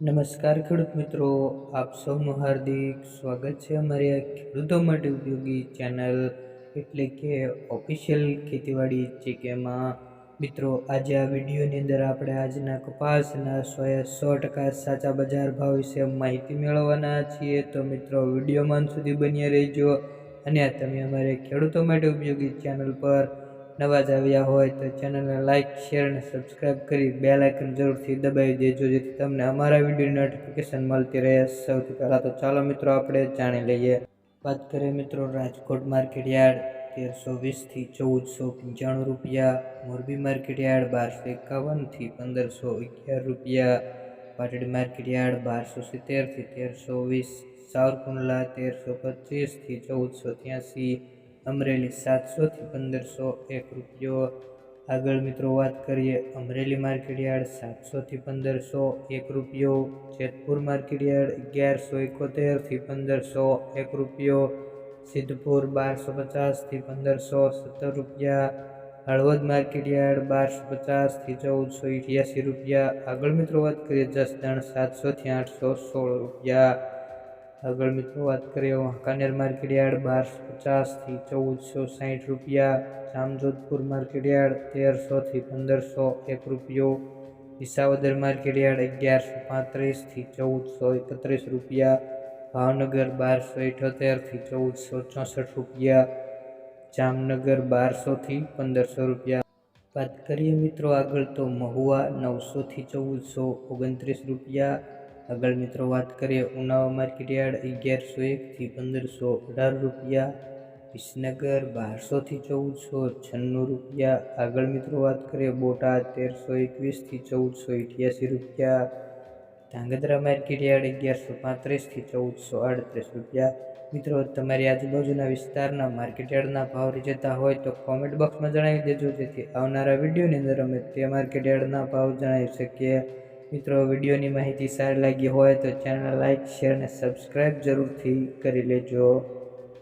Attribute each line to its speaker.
Speaker 1: નમસ્કાર ખેડૂત મિત્રો, આપ સૌનું હાર્દિક સ્વાગત છે અમારી આ ખેડૂતો માટે ઉપયોગી ચેનલ એટલે કે ઓફિશિયલ ખેતીવાડી ચીકેમાં મિત્રો, આજે આ વિડીયોની અંદર આપણે આજના કપાસના સોએ સો ટકા સાચા બજાર ભાવ વિશે માહિતી મેળવવાના છીએ. તો મિત્રો, વિડીયોમાં સુધી બન્યા રહેજો અને તમે અમારે ખેડૂતો માટે ઉપયોગી ચેનલ પર નવા જ આવ્યા હોય તો ચેનલને લાઇક શેર અને સબસ્ક્રાઈબ કરી બે લાઇકન જરૂરથી દબાવી દેજો, જેથી તમને અમારા વીડિયો નોટિફિકેશન મળતી રહે. સૌથી પહેલાં તો ચાલો મિત્રો આપણે જાણી લઈએ. વાત કરીએ મિત્રો રાજકોટ માર્કેટ યાર્ડ. તેરસો વીસથી ચૌદસો પંચાણું રૂપિયા. મોરબી માર્કેટ યાર્ડ બારસો એકાવનથી પંદરસો અગિયાર રૂપિયા. પાટડી માર્કેટ યાર્ડ બારસો સિત્તેરથી તેરસો વીસ. સાવરકુંડલા તેરસો પચીસથી ચૌદસો ત્યાંસી. અમરેલી સાતસોથી પંદરસો એક રૂપિયો. આગળ મિત્રો વાત કરીએ અમરેલી માર્કેટયાર્ડ સાતસોથી પંદરસો એક રૂપિયો. જેતપુર માર્કેટયાર્ડ અગિયારસો એકોતેરથી પંદરસો એક રૂપિયો. સિદ્ધપુર બારસો પચાસથી પંદરસો સત્તર રૂપિયા. હળવદ માર્કેટયાર્ડ બારસો પચાસથી ચૌદસો અઠ્યાસી રૂપિયા. આગળ મિત્રો વાત કરીએ જસદણ સાતસોથી આઠસો સોળ રૂપિયા. આગળ મિત્રો વાત કરીએ વાંકાનેર માર્કેટ યાર્ડ બારસો પચાસથી ચૌદસો સાહીઠ રૂપિયા, જામજોધપુર માર્કેટ યાર્ડ તેરસોથી પંદરસો એક રૂપિયો, વિસાવદર માર્કેટ યાર્ડ અગિયારસો પાંત્રીસથી ચૌદસો એકત્રીસ રૂપિયા, ભાવનગર બારસો ઇઠોતેરથી ચૌદસો ચોસઠ રૂપિયા, જામનગર બારસોથી પંદરસો રૂપિયા. વાત કરીએ મિત્રો આગળ તો મહુવા નવસોથી ચૌદસો ઓગણત્રીસ રૂપિયા આગળ મિત્રો વાત કરીએ ઉનાવા માર્કેટ યાર્ડ અગિયારસો એકથી પંદરસો અઢાર રૂપિયા, વિસનગર બારસોથી ચૌદસો છન્નું રૂપિયા. આગળ મિત્રો વાત કરીએ, બોટાદ તેરસો એકવીસથી ચૌદસો અઠ્યાસી રૂપિયા. ધાંગધ્રા માર્કેટ અગિયારસો પાંત્રીસથી ચૌદસો આડત્રીસ રૂપિયા. મિત્રો, તમારી આજુબાજુના વિસ્તારના માર્કેટ યાર્ડના ભાવ જતા હોય તો કોમેન્ટ બોક્સમાં જણાવી દેજો, જેથી આવનારા વિડીયોની અંદર અમે તે માર્કેટ યાર્ડના ભાવ જણાવી શકીએ. મિત્રો, વિડીયોની માહિતી સારી લાગી હોય તો ચેનલ લાઇક શેર અને સબસ્ક્રાઈબ જરૂરથી કરી લેજો.